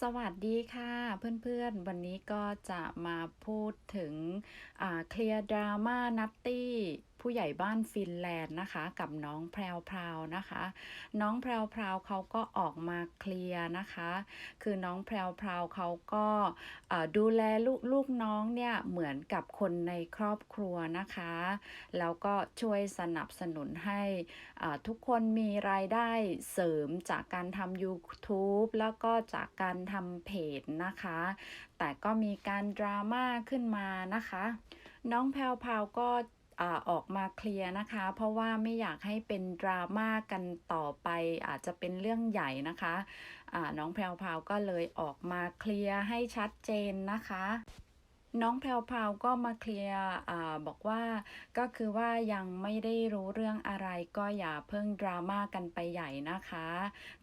สวัสดีค่ะเพื่อนๆ วันนี้ก็จะมาพูดถึงเคลียร์ดราม่านัตตี้ ผู้ใหญ่บ้านฟินแลนด์นะคะ กับน้องแพรวพราวนะคะ น้องแพรวพราวเขาก็ออกมาเคลียร์นะคะ คือน้องแพรวพราวเขาก็ดูแลลูกลูกน้องเนี่ยเหมือนกับคนในครอบครัวนะคะ แล้วก็ช่วยสนับสนุนให้ทุกคนมีรายได้เสริมจากการทำ YouTube แล้วก็จากการทำเพจนะคะ แต่ก็มีการดราม่าขึ้นมานะคะ น้องแพรวพราวก็ ออกมาเคลียร์นะคะ เพราะว่าไม่อยากให้เป็นดราม่ากันต่อไป อาจจะเป็นเรื่องใหญ่นะคะะน้องแพรวพราวก็เลยออกมาเคลียร์ให้ชัดเจนนะคะน้องแพรวพาวก็มาเคลียร์บอกว่าก็คือว่ายังไม่ได้รู้เรื่องอะไรก็อย่าเพิ่งดราม่ากันไปใหญ่นะคะ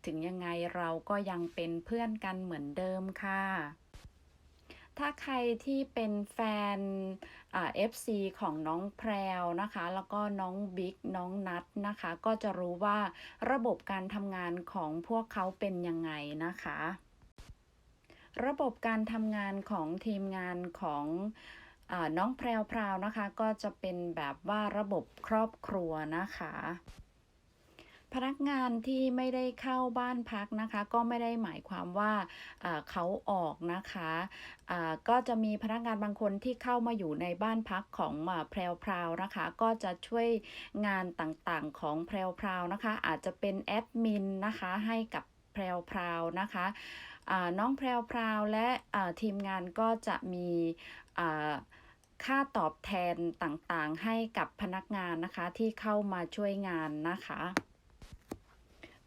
ถึงยังไงเราก็ยังเป็นเพื่อนกันเหมือนเดิมค่ะ ถ้าใครที่เป็นแฟนเอฟซีของน้องแพรวนะคะ แล้วก็น้องบิ๊กน้องนัทนะคะ ก็จะรู้ว่าระบบการทำงานของพวกเขาเป็นยังไงนะคะ ระบบการทำงานของทีมงานของอน้องแพรวพราวนะคะ ก็จะเป็นแบบว่าระบบครอบครัวนะคะ พนักงานที่ไม่ได้เข้าบ้านพักนะคะ ก็ไม่ได้หมายความว่าเขาออกนะคะก็จะมีพนักงานบางคนที่เข้ามาอยู่ในบ้านพักของแพรวพราวนะคะ ก็จะช่วยงานต่างๆของแพรวพราวนะคะ อาจจะเป็นแอดมินนะคะให้กับแพรวพราวนะคะน้องแพรวพราวและทีมงานก็จะมีค่าตอบแทนต่างๆ ให้กับพนักงานนะคะที่เข้ามาช่วยงานนะคะ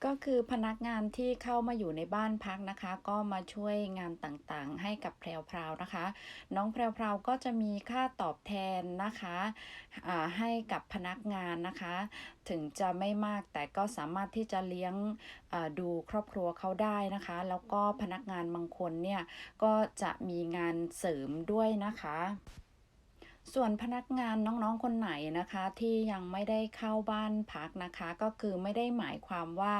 ก็คือพนักงานที่เข้ามาอยู่ในบ้านพักนะคะ ก็มาช่วยงานต่างๆ ให้กับแพรวพราวนะคะ น้องแพรวพราวก็จะมีค่าตอบแทนนะคะให้กับพนักงานนะคะ ถึงจะไม่มากแต่ก็สามารถที่จะเลี้ยงดูครอบครัวเขาได้นะคะ แล้วก็พนักงานบางคนเนี่ยก็จะมีงานเสริมด้วยนะคะ ส่วนพนักงานน้องๆคนไหนนะคะที่ยังไม่ได้เข้าบ้านพักนะคะ ก็คือไม่ได้หมายความว่า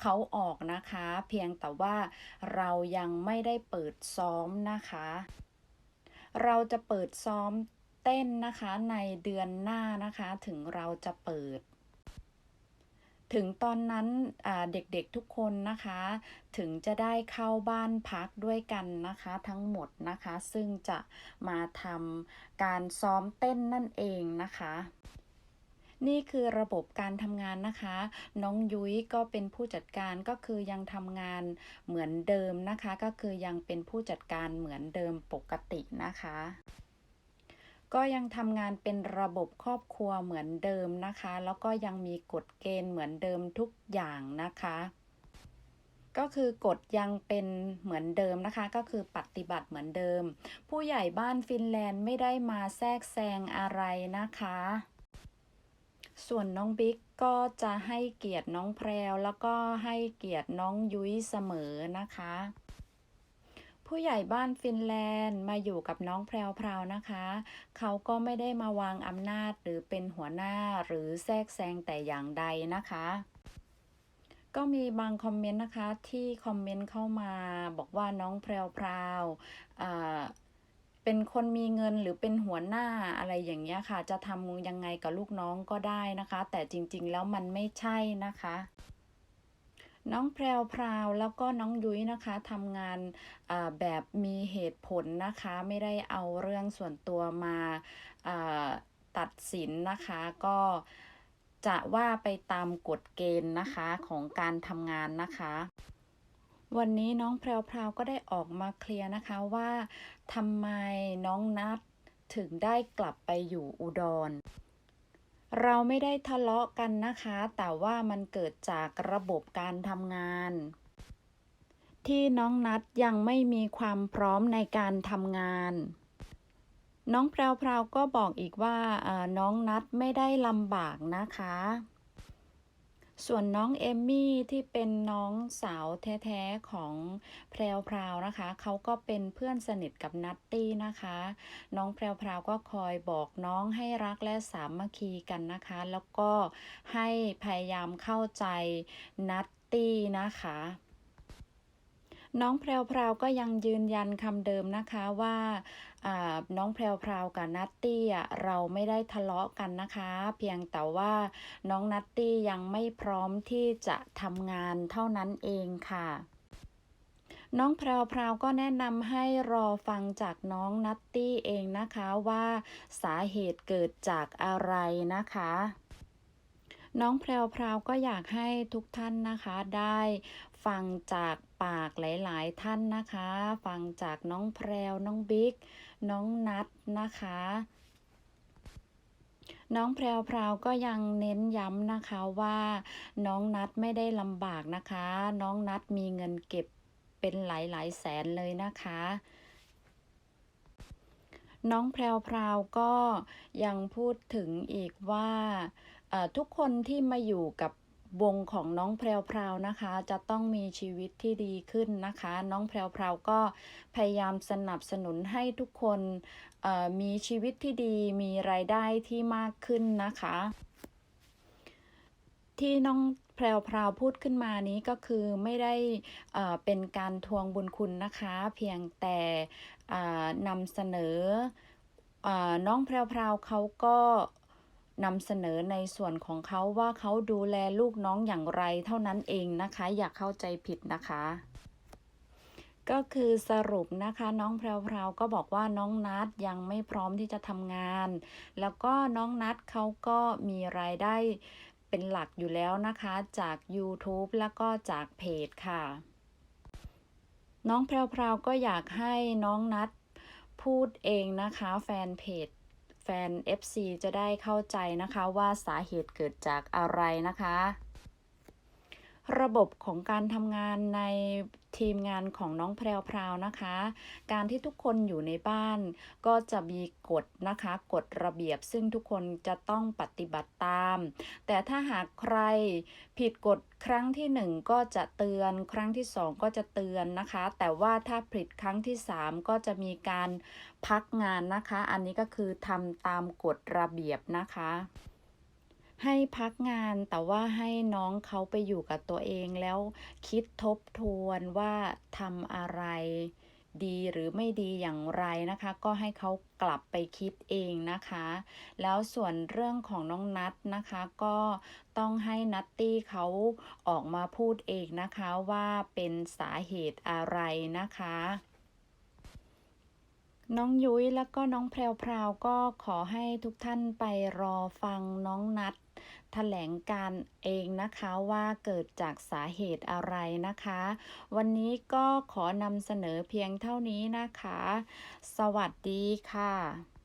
เขาออกนะคะ เพียงแต่ว่าเรายังไม่ได้เปิดซ้อมนะคะ เราจะเปิดซ้อมเต้นนะคะในเดือนหน้านะคะ ถึงเราจะเปิด ถึงตอนนั้นเด็กๆทุกคนนะคะ ถึงจะได้เข้าบ้านพักด้วยกันนะคะทั้งหมดนะคะ ซึ่งจะมาทำการซ้อมเต้นนั่นเองนะคะนี่คือระบบการทำงานนะคะ น้องยุ้ยก็เป็นผู้จัดการก็คือยังทำงานเหมือนเดิมนะคะ ก็คือยังเป็นผู้จัดการเหมือนเดิมปกตินะคะ ก็ยังทำงานเป็นระบบครอบครัวเหมือนเดิมนะคะ แล้วก็ยังมีกฎเกณฑ์เหมือนเดิมทุกอย่างนะคะ ก็คือกฎยังเป็นเหมือนเดิมนะคะ ก็คือปฏิบัติเหมือนเดิม ผู้ใหญ่บ้านฟินแลนด์ไม่ได้มาแทรกแซงอะไรนะคะ ส่วนน้องบิ๊กก็จะให้เกียรติน้องแพรวแล้วก็ให้เกียรติน้องยุ้ยเสมอนะคะ ผู้ใหญ่บ้านฟินแลนด์มาอยู่กับน้องแพรวพราวนะคะ เขาก็ไม่ได้มาวางอำนาจหรือเป็นหัวหน้าหรือแทรกแซงแต่อย่างใดนะคะ ก็มีบางคอมเมนต์นะคะที่คอมเมนต์เข้ามาบอกว่าน้องแพรวพราวเป็นคนมีเงินหรือเป็นหัวหน้าอะไรอย่างเงี้ยค่ะ จะทำยังไงกับลูกน้องก็ได้นะคะ แต่จริงๆแล้วมันไม่ใช่นะคะ น้องแพรวพราวแล้วก็น้องยุ้ยนะคะทำงานแบบมีเหตุผลนะคะ ไม่ได้เอาเรื่องส่วนตัวมาตัดสินนะคะก็จะว่าไปตามกฎเกณฑ์นะคะของการทำงานนะคะ วันนี้น้องแพรวพราวก็ได้ออกมาเคลียร์นะคะว่าทำไมน้องนัดถึงได้กลับไปอยู่อุดร เราไม่ได้ทะเลาะกันนะคะ แต่ว่ามันเกิดจากระบบการทำงาน ที่น้องนัดยังไม่มีความพร้อมในการทำงาน น้องแพรวๆก็บอกอีกว่าน้องนัดไม่ได้ลำบากนะคะ ส่วนน้องเอมมี่ที่เป็นน้องสาวแท้ๆของแพรวพราวนะคะ เขาก็เป็นเพื่อนสนิทกับนัตตี้นะคะ น้องแพรวพราวก็คอยบอกน้องให้รักและสามัคคีกันนะคะ แล้วก็ให้พยายามเข้าใจนัตตี้นะคะ น้องแพรวๆก็ยังยืนยันคำเดิมนะคะว่าน้องแพรวๆกับนัตตี้เราไม่ได้ทะเลาะกันนะคะ เพียงแต่ว่าน้องนัตตี้ยังไม่พร้อมที่จะทำงานเท่านั้นเองค่ะน้องแพรวๆก็แนะนำให้รอฟังจากน้องนัตตี้เองนะคะว่าสาเหตุเกิดจากอะไรนะคะ น้องแพรวๆก็อยากให้ทุกท่านนะคะได้ฟังจากปากหลาย ๆ ท่านนะคะ ฟังจากน้องแพรวน้องบิ๊กน้องนัทนะคะ น้องแพรวๆก็ยังเน้นย้ำนะคะว่าน้องนัทไม่ได้ลำบากนะคะ น้องนัทมีเงินเก็บเป็นหลาย ๆ แสนเลยนะคะน้องแพรวๆก็ยังพูดถึงอีกว่า ทุกคนที่มาอยู่กับวงของน้องแพรวๆนะคะ จะต้องมีชีวิตที่ดีขึ้นนะคะ น้องแพรวๆก็พยายามสนับสนุนให้ทุกคนมีชีวิตที่ดีมีรายได้ที่มากขึ้นนะคะ ที่น้องแพรวๆพูดขึ้นมานี้ก็คือไม่ได้เป็นการทวงบุญคุณนะคะ เพียงแต่นำเสนอน้องแพรวๆเขาก็ นำเสนอในส่วนของเขาว่าเขาดูแลลูกน้องอย่างไรเท่านั้นเองนะคะ อย่าเข้าใจผิดนะคะ ก็คือสรุปนะคะน้องแพรวๆก็บอกว่าน้องนัดยังไม่พร้อมที่จะทำงาน แล้วก็น้องนัดเขาก็มีรายได้เป็นหลักอยู่แล้วนะคะจาก YouTube แล้วก็จากเพจค่ะ น้องแพรวๆก็อยากให้น้องนัดพูดเองนะคะแฟนเพจ ฟน FC จะได้เข้าใจนะคะว่าสาเหตุเกิดจากอะไรนะคะ ระบบของการทำงานในทีมงานของน้องแพรวๆนะคะ การที่ทุกคนอยู่ในบ้าน ก็จะมีกฎนะคะกฎระเบียบซึ่งทุกคนจะต้องปฏิบัติตาม แต่ถ้าหากใครผิดกฎครั้งที่หนึ่งก็จะเตือน ครั้งที่สองก็จะเตือนนะคะ แต่ว่าถ้าผิดครั้งที่สามก็จะมีการพักงานนะคะ อันนี้ก็คือทำตามกฎระเบียบนะคะ ให้พักงานแต่ว่าให้น้องเขาไปอยู่กับตัวเองแล้วคิดทบทวนว่าทำอะไรดีหรือไม่ดีอย่างไรนะคะ ก็ให้เขากลับไปคิดเองนะคะ แล้วส่วนเรื่องของน้องนัทนะคะ ก็ต้องให้นัตตี้เขาออกมาพูดเองนะคะว่าเป็นสาเหตุอะไรนะคะ น้องยุ้ยแล้วก็น้องแพรวๆก็ขอให้ทุกท่านไปรอฟังน้องนัดแถลงการเองนะคะว่าเกิดจากสาเหตุอะไรนะคะ วันนี้ก็ขอนำเสนอเพียงเท่านี้นะคะ สวัสดีค่ะ